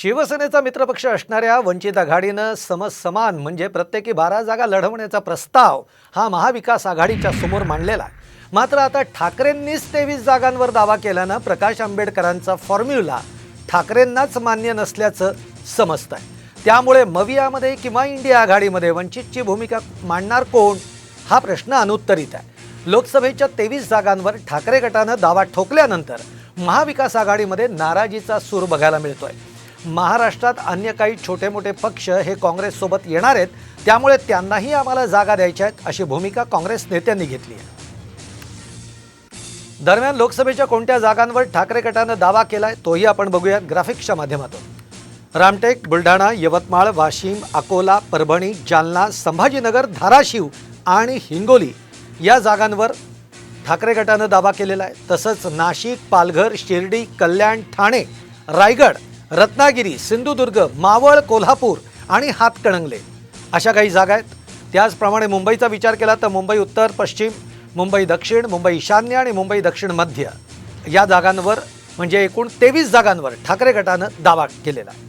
शिवसेनेचा मित्रपक्ष असणाऱ्या वंचित आघाडीनं समसमान म्हणजे प्रत्येकी बारा जागा लढवण्याचा प्रस्ताव हा महाविकास आघाडीच्या समोर मांडलेला आहे. मात्र आता ठाकरेंनीच तेवीस जागांवर दावा केल्यानं प्रकाश आंबेडकरांचा फॉर्म्युला ठाकरेंनाच मान्य नसल्याचं समजत आहे. त्यामुळे मवियामध्ये किंवा इंडिया आघाडीमध्ये वंचितची भूमिका मांडणार कोण? हा प्रश्न अनुत्तरित आहे. लोकसभेच्या तेवीस जागांवर ठाकरे गटानं दावा ठोकल्यानंतर महाविकास आघाडीमध्ये नाराजीचा सूर बघायला मिळतोय. महाराष्ट्रात अन्य काही छोटे मोठे पक्ष हे काँग्रेससोबत येणार आहेत त्यामुळे त्यांनाही आम्हाला जागा द्यायच्या आहेत अशी भूमिका काँग्रेस नेत्यांनी घेतली आहे. दरम्यान लोकसभेच्या कोणत्या जागांवर ठाकरे गटानं दावा केलाय तोही आपण बघूयात ग्राफिक्सच्या माध्यमातून. रामटेक बुलढाणा यवतमाळ वाशिम अकोला परभणी जालना संभाजीनगर धाराशिव आणि हिंगोली या जागांवर ठाकरे गटानं दावा केलेला आहे. तसंच नाशिक पालघर शिर्डी कल्याण ठाणे रायगड रत्नागिरी सिंधुदुर्ग मावळ कोल्हापूर आणि हातकणंगले अशा काही जागा आहेत. त्याचप्रमाणे मुंबईचा विचार केला तर मुंबई उत्तर पश्चिम मुंबई दक्षिण मुंबई ईशान्य आणि मुंबई दक्षिण मध्य या जागांवर म्हणजे एकूण तेवीस जागांवर ठाकरे गटानं दावा केलेला आहे.